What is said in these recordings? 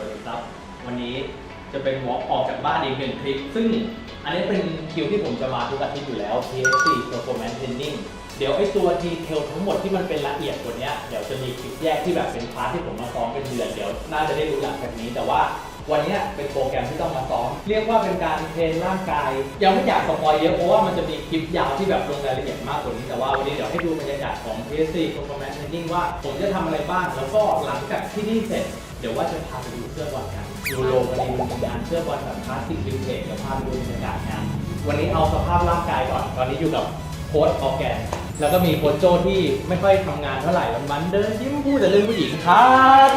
วัสดีครับ วันนี้จะเป็นวอล์กออกจากบ้านอีกหนึ่งคลิป ซึ่งอันนี้เป็นคิวที่ผมจะมาทุกอาทิตย์อยู่แล้ว PSC Performance Training เดี๋ยวไอ้ตัวดีเทลทั้งหมดที่มันเป็นละเอียดกว่านี้เดี๋ยวจะมีคลิปแยกที่แบบเป็นพาร์ทที่ผมมาซ้อมเป็นเดือนเดี๋ยวน่าจะได้รู้หลังจากนี้แต่ว่าวันนี้เป็นโปรแกรมที่ต้องมาซ้อม เรียกว่าเป็นการเทรนร่างกาย ยังไม่อยากสปอยเยอะเพราะว่ามันจะมีคลิปยาวที่แบบลงรายละเอียดมากกว่านี้แต่ว่าวันนี้เดี๋ยวให้ดูบรรยากาศของ PSC Performance Training ว่าผมจะทำอะไรบ้าง แล้วก็หลังจากที่นี่เสร็จ เดี๋ยวว่าจะพาไปดูเสื้อบอลกันยูโรวันนี้มันมีงานเสื้อบอลแบบคลาสสิกวินเทจเดี๋ยวพาไปดูบรรยากาศงานวันนี้เอาสภาพร่างกายก่อน ตอนนี้อยู่กับโค้ชออแกน แล้วก็มีโค้ชโจที่ไม่ค่อยทำงานเท่าไหร่วันๆเดินยิ้มพูดแต่เรื่องผู้หญิงครับ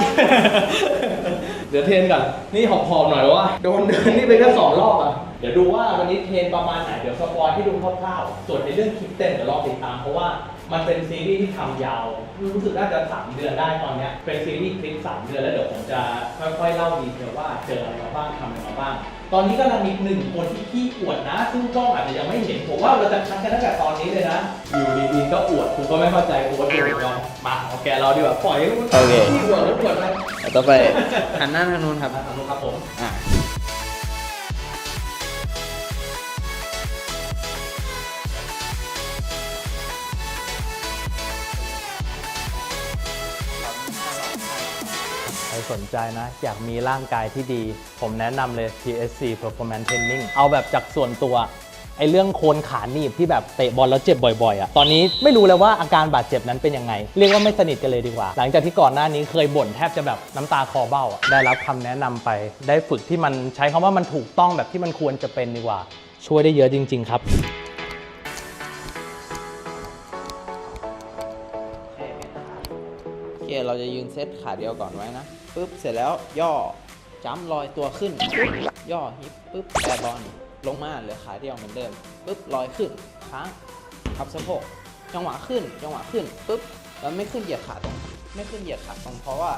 เดี๋ยวเทรนก่อน นี่หอบๆหน่อยว่าโดนเดินนี่ไปแค่สองรอบอะ เดี๋ยวดูว่าวันนี้เทรนประมาณไหน เดี๋ยวสปอยให้ดูคร่าวๆ ส่วนในเรื่องคลิปเต้นเดี๋ยวรอติดตามเพราะว่า มันเป็นซีรีส์ที่ทำยาว รู้สึกน่าจะสามเดือนได้ตอนเนี้ยเป็นซีรีส์คลิปสามเดือนแล้วเดี๋ยวผมจะค่อยๆเล่าดีเทลว่าเจออะไรมาบ้างทำอะไรมาบ้าง ตอนนี้กำลังมีหนึ่งคนที่ขี้อวดนะ ซึ่งกล้องอาจจะยังไม่เห็นผมว่าเราจะคัดกันตั้งแต่ตอนนี้เลยนะ อยู่ดีๆก็อวดผมก็ไม่เข้าใจโค้ชดูลองมาเอาแกเราดีกว่าปล่อยให้มันโอเคขี้อวดแล้วอวดไปต่อไปหันหน้าทางนู้นครับอะขอบคุณครับผมอะ สนใจนะ อยากมีร่างกายที่ดี ผมแนะนำเลย PSC Performance Training เอาแบบจากส่วนตัวไอ้เรื่องโคนขาหนีบที่แบบเตะบอลแล้วเจ็บบ่อยๆอะ ตอนนี้ไม่รู้แล้วว่าอาการบาดเจ็บนั้นเป็นยังไง เรียกว่าไม่สนิทกันเลยดีกว่า หลังจากที่ก่อนหน้านี้เคยบ่นแทบจะแบบน้ำตาคอเบ้าอะได้รับคำแนะนำไป ได้ฝึกที่มันใช้คำว่ามันถูกต้องแบบที่มันควรจะเป็นดีกว่า ช่วยได้เยอะจริง ๆ ครับโอเคเราจะยืนเซตขาเดียวก่อนไว้นะ ปุ๊บเสร็จแล้วย่อจ้ำลอยตัวขึ้นปุ๊บย่อฮิปปุ๊บแบร์บอลลงมาเหลือขาเดียวเหมือนเดิมปุ๊บลอยขึ้นค้างทับสะโพกจังหวะขึ้นจังหวะขึ้นปุ๊บแล้วไม่ขึ้นเหยียดขาตรง ไม่ขึ้นเหยียดขาตรงเพราะว่า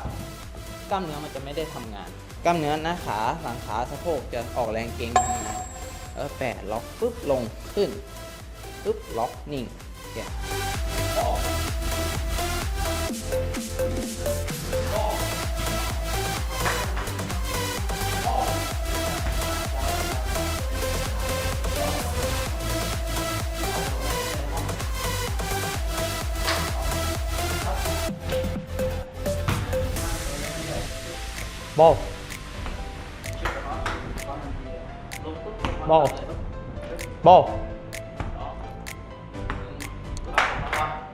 กล้ามเนื้อมันจะไม่ได้ทำงาน กล้ามเนื้อหน้าขาหลังขาสะโพกจะออกแรงเกร็งทำงานแล้วแปะล็อกปุ๊บลงขึ้นปุ๊บล็อกนิ่งโอเคบอ ล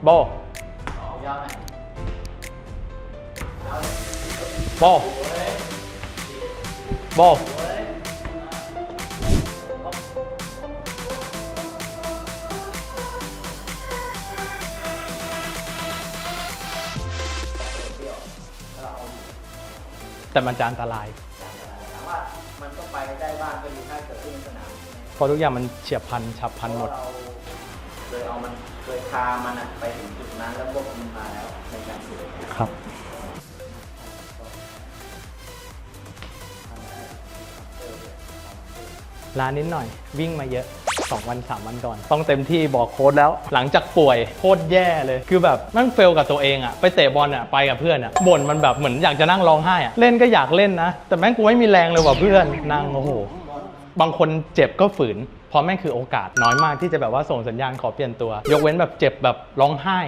บอลบอ แต่มันจะอันตราย ถามว่ามันก็ไปได้บ้างก็ดีถ้าเกิดขึ้นในสนามเพราะทุกอย่างมันเฉียบพลันฉับพลันหมดเราเคยเอามันเคยพามันอะไปถึงจุดนั้นแล้วควบคุมมาแล้วในการฝึกครับ ลานิดหน่อย วิ่งมาเยอะ 2 วัน 3 วันก่อน ต้องเต็มที่บอกโค้ดแล้ว หลังจากป่วยโคตรแย่เลย คือแบบมันเฟลกับตัวเองอะไปเตะบอลอะไปกับเพื่อนอะบ่นมันแบบเหมือนอยากจะนั่งร้องไห้อะเล่นก็อยากเล่นนะ แต่แม่งกูไม่มีแรงเลยว่ะเพื่อนนั่งโอ้โหบางคนเจ็บก็ฝืนเพราะแม่งคือโอกาสน้อยมากที่จะแบบว่าส่งสัญญาณขอเปลี่ยนตัว ยกเว้นแบบเจ็บแบบร้องไห้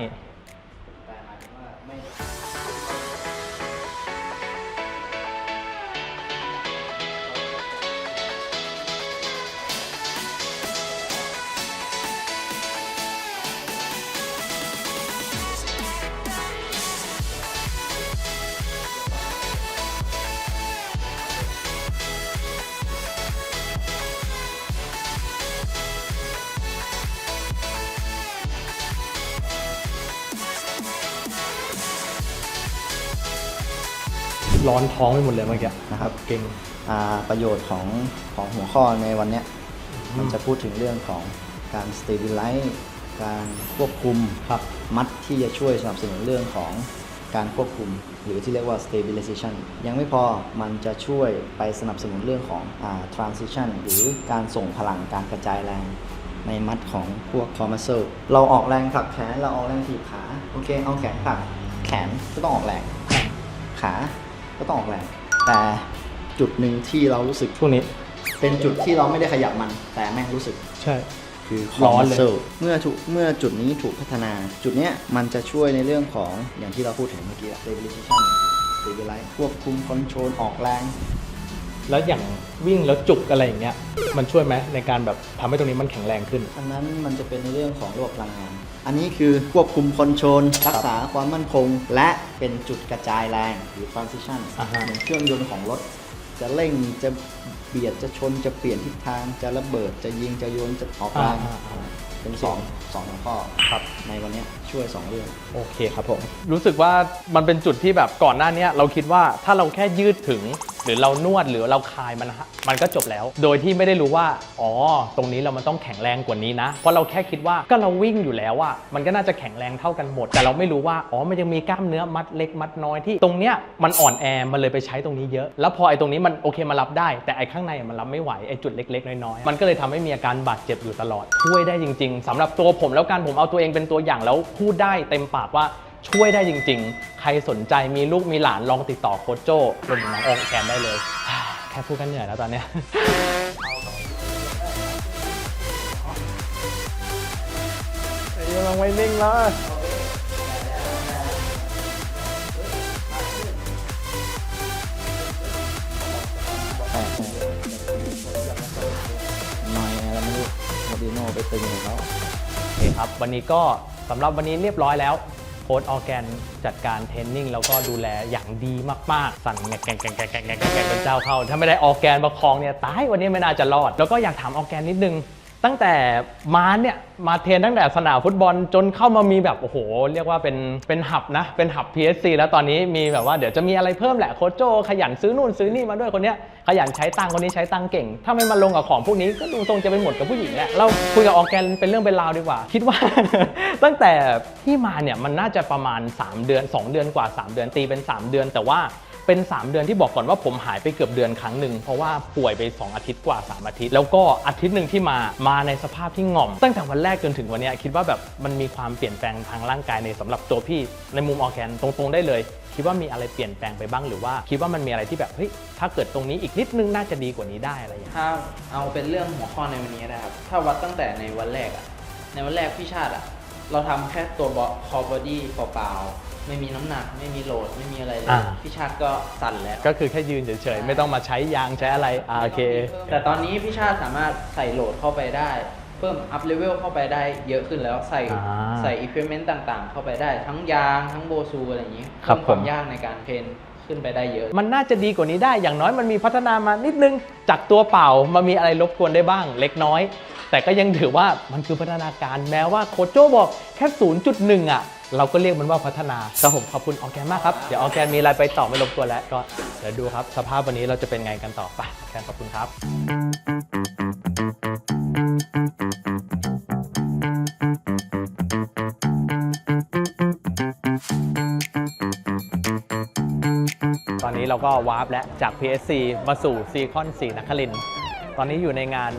ร้อนท้องไปหมดเลยเมื่อกี้นะครับ เก่งอ่าประโยชน์ของของหัวข้อในวันเนี้ยมันจะพูดถึงเรื่องของการ stabilize การควบคุมครับมัดที่จะช่วยสนับสนุนเรื่องของการควบคุม หรือที่เรียกว่า stabilization ยังไม่พอมันจะช่วยไปสนับสนุนเรื่องของอา transition หรือการส่งพลังการกระจายแรงในมัดของพวก core muscle เราออกแรงผลักแขนเราออกแรงถีบขา โอเค เอาแขนผลักแขนก็ต้องออกแรง ขา ก็ต้องออกแรง แต่จุดหนึ่งที่เรารู้สึก ช่วงนี้ เป็นจุดที่เราไม่ได้ขยับมัน แต่แม่งรู้สึก ใช่ คือร้อนเลย muscle เมื่อถูกเมื่อจุดนี้ถูกพัฒนา จุดเนี้ยมันจะช่วยในเรื่องของอย่างที่เราพูดถึงเมื่อกี้ stabilization stabilize ควบคุม control ออกแรง แล้วอย่างวิ่งแล้วจุกอะไรอย่างเงี้ยมันช่วยไหมในการแบบทำให้ตรงนี้มันแข็งแรงขึ้นอันนั้นมันจะเป็นในเรื่องของระบบพลังงาน อันนี้คือควบคุมคอนโทรลรักษาความมั่นคง และเป็นจุดกระจายแรงหรือ transition อ่าฮะ เหมือนเครื่องยนต์ของรถ จะเร่งจะเบียดจะชนจะเปลี่ยนทิศทางจะระเบิดจะยิงจะโยนจะออกแรงอ่าอ่า เป็นสองสองหัวข้อครับ ในวันเนี้ย ช่วยสองเรื่อง โอเคครับผมรู้สึกว่ามันเป็นจุดที่แบบก่อนหน้าเนี้ยเราคิดว่าถ้าเราแค่ยืดถึง หรือเรานวดหรือเราคลายมันฮะมันก็จบแล้ว โดยที่ไม่ได้รู้ว่า อ๋อ ตรงนี้เรามันต้องแข็งแรงกว่านี้นะ เพราะเราแค่คิดว่าก็เราวิ่งอยู่แล้วอะมันก็น่าจะแข็งแรงเท่ากันหมด แต่เราไม่รู้ว่าอ๋อมันยังมีกล้ามเนื้อมัดเล็กมัดน้อยที่ตรงเนี้ยมันอ่อนแอมันเลยไปใช้ตรงนี้เยอะ แล้วพอไอ้ตรงนี้มันโอเคมันรับได้ แต่ไอ้ข้างในมันรับไม่ไหวไอ้จุดเล็กๆน้อยๆมันก็เลยทำให้มีอาการบาดเจ็บอยู่ตลอดช่วยได้จริง ๆสำหรับตัวผมแล้วกันผมเอาตัวเองเป็นตัวอย่างแล้วพูดได้เต็มปากว่าช่วยได้จริง ๆ ใครสนใจมีลูกมีหลานลองติดต่อโคชโจ้รวมถึงน้องออกแกนได้เลย แค่พูดกันเหนื่อยแล้วตอนเนี้ยยังไม่นิ่งเลยแต่หน่อยอะไรไม่รู้โมดิโนไปตึงของเขา โอเคครับ วันนี้ก็ สำหรับวันนี้เรียบร้อยแล้วโค้ดออแกนจัดการเทรนนิ่งแล้วก็ดูแลอย่างดีมากๆ สั่นแงกแกงแกงแกงแกงแกงแกงเป็นเจ้าเข้า ถ้าไม่ได้ออแกนประคองเนี่ยตายวันนี้ไม่น่าจะรอด แล้วก็อยากถามออแกนนิดนึง ตั้งแต่มาเนี่ยมาเทรนตั้งแต่สนามฟุตบอลจนเข้ามามีแบบโอ้โห เรียกว่าเป็นเป็นหับนะ เป็นหับ PSC แล้วตอนนี้มีแบบว่าเดี๋ยวจะมีอะไรเพิ่มแหละโคโจขยันซื้อนู่นซื้อนี่มาด้วยคนเนี้ยขยันใช้ตังคนนี้ใช้ตังเก่ง ถ้าไม่มาลงกับของพวกนี้ก็ดูทรงจะเป็นหมดกับผู้หญิงแหละเราคุยกับออร์แกนเป็นเรื่องเป็นราวดีกว่า คิดว่า ตั้งแต่ที่มาเนี่ยมันน่าจะประมาณ 3 เดือน 2 เดือนกว่า 3 เดือนตีเป็น 3 เดือนแต่ว่า เป็น 3 เดือนที่บอกก่อนว่าผมหายไปเกือบเดือนครั้งหนึ่งเพราะว่าป่วยไป 2 อาทิตย์กว่า 3 อาทิตย์ แล้วก็อาทิตย์หนึ่งที่มามาในสภาพที่ง่อม ตั้งแต่วันแรกจนถึงวันนี้คิดว่าแบบมันมีความเปลี่ยนแปลงทางร่างกายในสำหรับตัวพี่ในมุมออแกนตรงๆได้เลย คิดว่ามีอะไรเปลี่ยนแปลงไปบ้างหรือว่า คิดว่ามันมีอะไรที่แบบเฮ้ยถ้าเกิดตรงนี้อีกนิดนึงน่าจะดีกว่านี้ได้อะไรอย่างเงี้ยถ้าเอาเป็นเรื่องหัวข้อในวันนี้นะครับถ้าวัดตั้งแต่ในวันแรกอะในวันแรกพี่ชาติอะเราทำแค่ตัวบอคอบอดี้เปล่าๆ ไม่มีน้ำหนัก ไม่มีโหลดไม่มีอะไรเลยอ่า พี่ชาติก็สั่นแล้วก็คือแค่ยืนเฉยๆ ไม่ต้องมาใช้ยางใช้อะไรอ่าโอเค แต่ตอนนี้พี่ชาติสามารถใส่โหลดเข้าไปได้ เพิ่มอัพเลเวลเข้าไปได้เยอะขึ้นแล้วใส่อ่าใส่อุปกรณ์ต่างๆ เข้าไปได้ทั้งยางทั้งโบซูอะไรอย่างนี้ครับเพิ่มความผม ยากในการเทรนขึ้นไปได้เยอะ มันน่าจะดีกว่านี้ได้อย่างน้อยมันมีพัฒนามานิดนึง จากตัวเปล่ามามีอะไรรบกวนได้บ้าง เล็กน้อย แต่ก็ยังถือว่ามันคือพัฒนาการแม้ว่าโคชโจบอกแค่ 0.1 อะ เราก็เรียกมันว่าพัฒนาครับผมขอบคุณออแกนมากครับเดี๋ยวออแกนมีอะไรไปต่อไม่รบกวแล้วก็เดี๋ยวดูครับสภาพวันนี้เราจะเป็นไงกันต่อไปออแกนขอบคุณครับ ตอนนี้เราก็วาร์ปแล้วจาก PSC มาสู่ซีคอนสีนครินทร์ตอนนี้อยู่ในงาน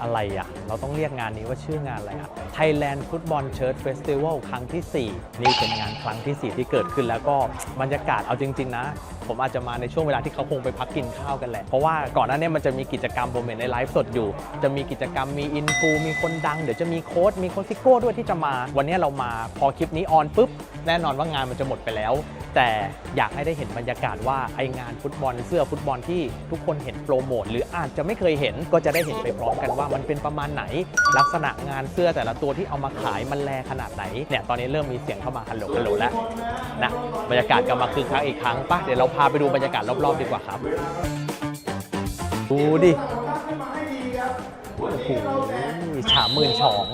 อะไรอะ่ะ เราต้องเรียกงานนี้ว่าชื่องานอะไรอะ Thailand Football Church Festival ครั้งที่ 4 นี่เป็นงานครั้งที่ 4 ที่เกิดขึ้นแล้วก็บรรยากาศเอาจริง ๆ นะ ผมอาจจะมาในช่วงเวลาที่เขาคงไปพักกินข้าวกันแหละ เพราะว่าก่อนหน้านี้มันจะมีกิจกรรมผมเห็นในไลฟ์สดอยู่ จะมีกิจกรรมมีอินฟูมีคนดัง เดี๋ยวจะมีโค้ดมีโค้ชซิโก้ด้วยที่จะมา วันนี้เรามาพอคลิปนี้ออนปุ๊บแน่นอนว่างานมันจะหมดไปแล้ว แต่อยากให้ได้เห็นบรรยากาศว่าไองานฟุตบอลเสื้อฟุตบอลที่ทุกคนเห็นโปรโมทหรืออาจจะไม่เคยเห็นก็จะได้เห็นไปพร้อมกันว่ามันเป็นประมาณไหน ลักษณะงานเสื้อแต่ละตัวที่เอามาขายมันแลขนาดไหนเนี่ยตอนนี้เริ่มมีเสียงเข้ามาฮัลโหลฮัลโหลแล้วนะบรรยากาศกลับมาคึกคักอีกครั้งปะเดี๋ยวเราพาไปดูบรรยากาศรอบๆดีกว่าครับ ดูดิ โอ้โหฉาหมื่นฉอง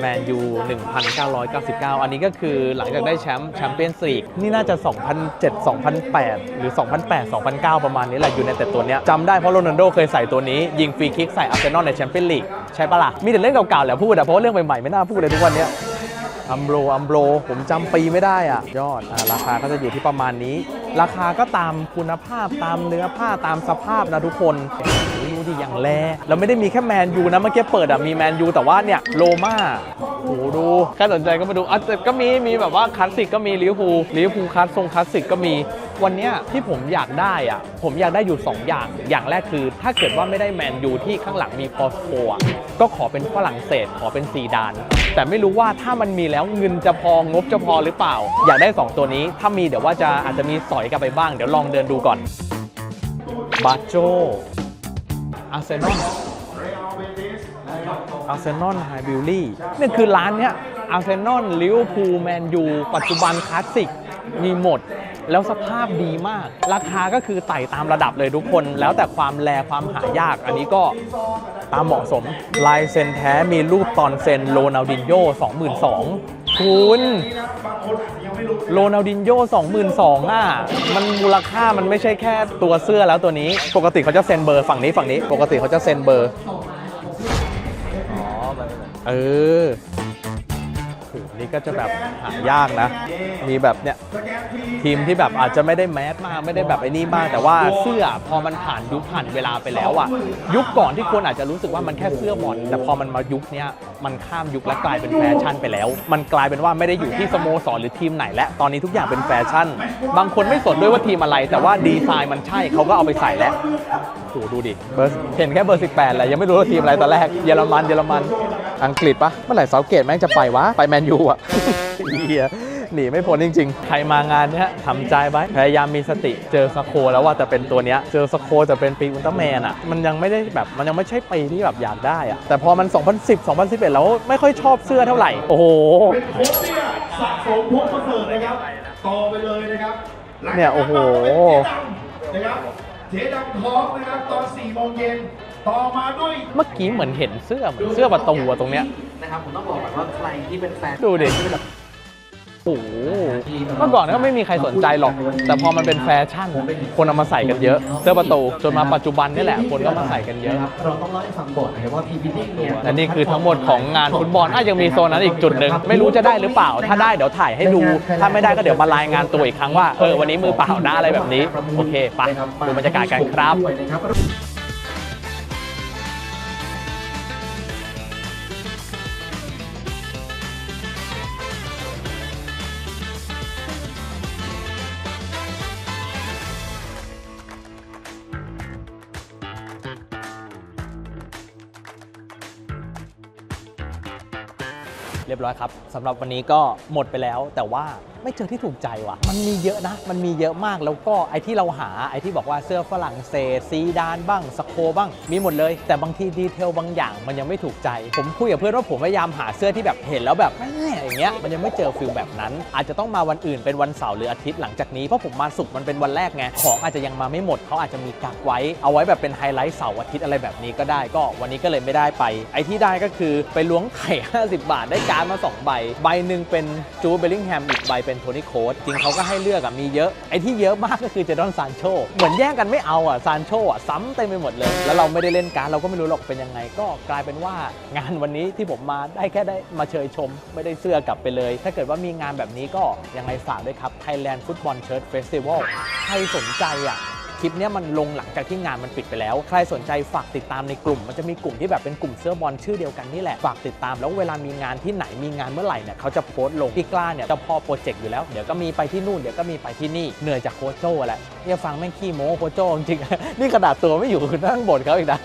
แมนยู 1,999 อันนี้ก็คือหลังจากได้แชมป์แชมเปี้ยนส์ลีกนี่น่าจะ 2007 2008 หรือ 2008 2009 ประมาณนี้แหละอยู่ในแต่ตัวเนี้ยจำได้เพราะโรนัลโดเคยใส่ตัวนี้ ยิงฟรีคิกใส่อาร์เซนอลในแชมเปี้ยนลีกใช่ปะล่ะ มีแต่เรื่องเก่าๆแหละพูดอะเพราะาเรื่องใหม่ๆ ไม่น่าพูดเลยทุกวันเนี้ยอัมโบรอัมโบรผมจำปีไม่ได้อะ ยอดอราคาก็จะอยู่ที่ประมาณนี้ ราคาก็ตามคุณภาพตามเนื้อผ้าตามสภาพนะทุกคนดูดิอย่างแลเราไม่ได้มีแค่แมนยูนะเมื่อกี้เปิดอะมีแมนยูแต่ว่าเนี่ยโลมาโอ้โหดูใครสนใจก็มาดูอะแต่ก็มีมีแบบว่าคลาสสิกก็มีลิเวอร์พูลลิเวอร์พูลคลาสทรงคลาสสิกก็มี วันนี้ที่ผมอยากได้อะผมอยากได้อยู่ 2 อย่าง อย่างแรกคือ ถ้าเกิดว่าไม่ได้แมนยูที่ข้างหลังมีพอสโคอะก็ขอเป็นฝรั่งเศสขอเป็นซีดาน แต่ไม่รู้ว่าถ้ามันมีแล้วเงินจะพองบจะพอหรือเปล่า อยากได้ 2 ตัวนี้ถ้ามีเดี๋ยวว่าจะอาจจะมีสอยกลับไปบ้างเดี๋ยวลองเดินดูก่อนบาโจอาร์เซนอลอาร์เซนอลไฮบิลลี่นี่คือร้านเนี้ยอาร์เซนอลลิเวอร์พูลแมนยูปัจจุบันคลาสสิกมีหมด แล้วสภาพดีมาก ราคาก็คือไต่ตามระดับเลยทุกคน แล้วแต่ความแลความหายาก อันนี้ก็ตามเหมาะสม ลายเซ็นแท้มีรูปตอนเซ็นโรนัลดินโญ่22,000คุณโรนัลดินโญ่22,000อะ มันมูลค่ามันไม่ใช่แค่ตัวเสื้อแล้วตัวนี้ ปกติเขาจะเซ็นเบอร์ฝั่งนี้ฝั่งนี้ ปกติเขาจะเซ็นเบอร์เออโหนี่ ก็จะแบบหายากนะ มีแบบเนี้ยทีมที่แบบอาจจะไม่ได้แมสมากไม่ได้แบบไอ้นี่มาก แต่ว่าเสื้อพอมันผ่านยุคผ่านเวลาไปแล้วอะยุคก่อนที่คนอาจจะรู้สึกว่ามันแค่เสื้อบอลแต่พอมันมายุคเนี้ยมันข้ามยุคและกลายเป็นแฟชั่นไปแล้ว มันกลายเป็นว่าไม่ได้อยู่ที่สโมสรหรือทีมไหนและตอนนี้ทุกอย่างเป็นแฟชั่น บางคนไม่สนด้วยว่าทีมอะไร แต่ว่าดีไซน์มันใช่เขาก็เอาไปใส่แล้วโหดูดิเบอร์เห็นแค่เบอร์ 18แหละยังไม่รู้ว่าทีมอะไรตอนแรกเยอรมันเยอรมัน อังกฤษปะเมื่อไหร่เซาเกตแม่งจะไปวะ ไปแมนยูอะเฮียหนีไม่พ้นจริง ๆ ใครมางานเนี้ยทำใจไว้พยายามมีสติเจอสโคแล้วว่าจะเป็นตัวเนี้ยเจอสโคจะเป็นปีอุลตร้าแมนอะ มันยังไม่ได้แบบมันยังไม่ใช่ปีที่แบบอยากได้อะ แต่พอมัน 2010 2011 แล้วไม่ค่อยชอบเสื้อเท่าไหร่ โอ้โหเป็นโค้ชเนี่ยสะสมพวกประเสริฐนะครับต่อไปเลยนะครับเนี่ยโอ้โหเจ๊ดำนะครับเจ๊ดำทองนะครับตอน4โมงเย็น ต่อมาด้วยเมื่อกี้เหมือนเห็นเสื้อเหมือนเสื้อประตูอะตรงเนี้ยนะครับผมต้องบอกก่อนว่าใครที่เป็นแฟนดูดิ โอ้โหเมื่อก่อนก็ไม่มีใครสนใจหรอก แต่พอมันเป็นแฟชั่น คนเอามาใส่กันเยอะ เสื้อประตูจนมาปัจจุบันนี่แหละ คนก็มาใส่กันเยอะ เราต้องเล่าให้ฟังก่อนนะครับว่าพีพีดิ้งเนี่ยและนี่คือทั้งหมดของงานฟุตบอลอะยังมีโซนนั้นอีกจุดหนึ่งไม่รู้จะได้หรือเปล่า ถ้าได้เดี๋ยวถ่ายให้ดู ถ้าไม่ได้ก็เดี๋ยวมารายงานตัวอีกครั้งว่า เออวันนี้มือเปล่านะอะไรแบบนี้ โอเคไปดูบรรยากาศกันครับ ด้วยนะครับ รียบร้อยครับสำหรับวันนี้ก็หมดไปแล้ว แต่ว่าไม่เจอที่ถูกใจว่ะ มันมีเยอะนะ มันมีเยอะมากแล้วก็ไอที่เราหาไอที่บอกว่าเสื้อฝรั่งเศสซีดานบ้างสโคบ้าง มีหมดเลย แต่บางทีดีเทลบางอย่างมันยังไม่ถูกใจ ผมคุยกับเพื่อนว่าผมพยายามหาเสื้อที่แบบเห็นแล้วแบบแม่อย่างเงี้ยมันยังไม่เจอฟิลแบบนั้น อาจจะต้องมาวันอื่นเป็นวันเสาร์หรืออาทิตย์หลังจากนี้เพราะผมมาสุกมันเป็นวันแรกไงของอาจจะยังมาไม่หมดเขาอาจจะมีกักไว้ เอาไว้แบบเป็นไฮไลท์เสาร์อาทิตย์อะไรแบบนี้ก็ได้ก็วันนี้ก็เลยไม่ได้ไป ไอที่ได้ก็คือไปล้วงไข่ 50 บาทได้การมา 2 ใบ ใบหนึ่งเป็นจูเบลลิงแฮมอีกใบเป็นโทนี่โค้ดจริงเขาก็ให้เลือกอะมีเยอะ ไอ้ที่เยอะมากก็คือเจดอนซานโชเหมือนแย่งกันไม่เอาอะซานโชอะซ้ำเต็มไปหมดเลย แล้วเราไม่ได้เล่นการเราก็ไม่รู้หรอกเป็นยังไง ก็กลายเป็นว่างานวันนี้ที่ผมมาได้แค่ได้มาเชยชม ไม่ได้เสื้อกลับไปเลย ถ้าเกิดว่ามีงานแบบนี้ก็ยังไงฝากด้วยครับ Thailand Football Shirt Festival ใครสนใจอะ คลิปนี้มันลงหลังจากที่งานมันปิดไปแล้ว ใครสนใจฝากติดตามในกลุ่ม มันจะมีกลุ่มที่แบบเป็นกลุ่มเสื้อบอลชื่อเดียวกันนี่แหละ ฝากติดตามแล้วเวลามีงานที่ไหนมีงานเมื่อไหร่เนี่ยเขาจะโพสต์ลงพี่กล้าเนี่ยจะพอโปรเจกต์อยู่แล้วเดี๋ยวก็มีไปที่นู่นเดี๋ยวก็มีไปที่นี่เหนื่อยจากโคโจ้แหละเนี่ยฟังแม่งขี้โม้โคโจ้จริงนี่ขนาดตัวไม่อยู่นั่งบ่นเขาอีกนะ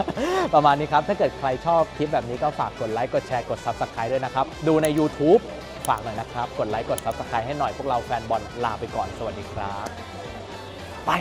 ประมาณนี้ครับถ้าเกิดใครชอบคลิปแบบนี้ก็ฝากกดไลค์กดแชร์กด Subscribe ด้วยนะครับดูใน YouTube ฝากหน่อยนะครับ กดไลค์ กด Subscribe ให้หน่อย พวกเราแฟนบอลลาไปก่อน สวัสดีครับ ไป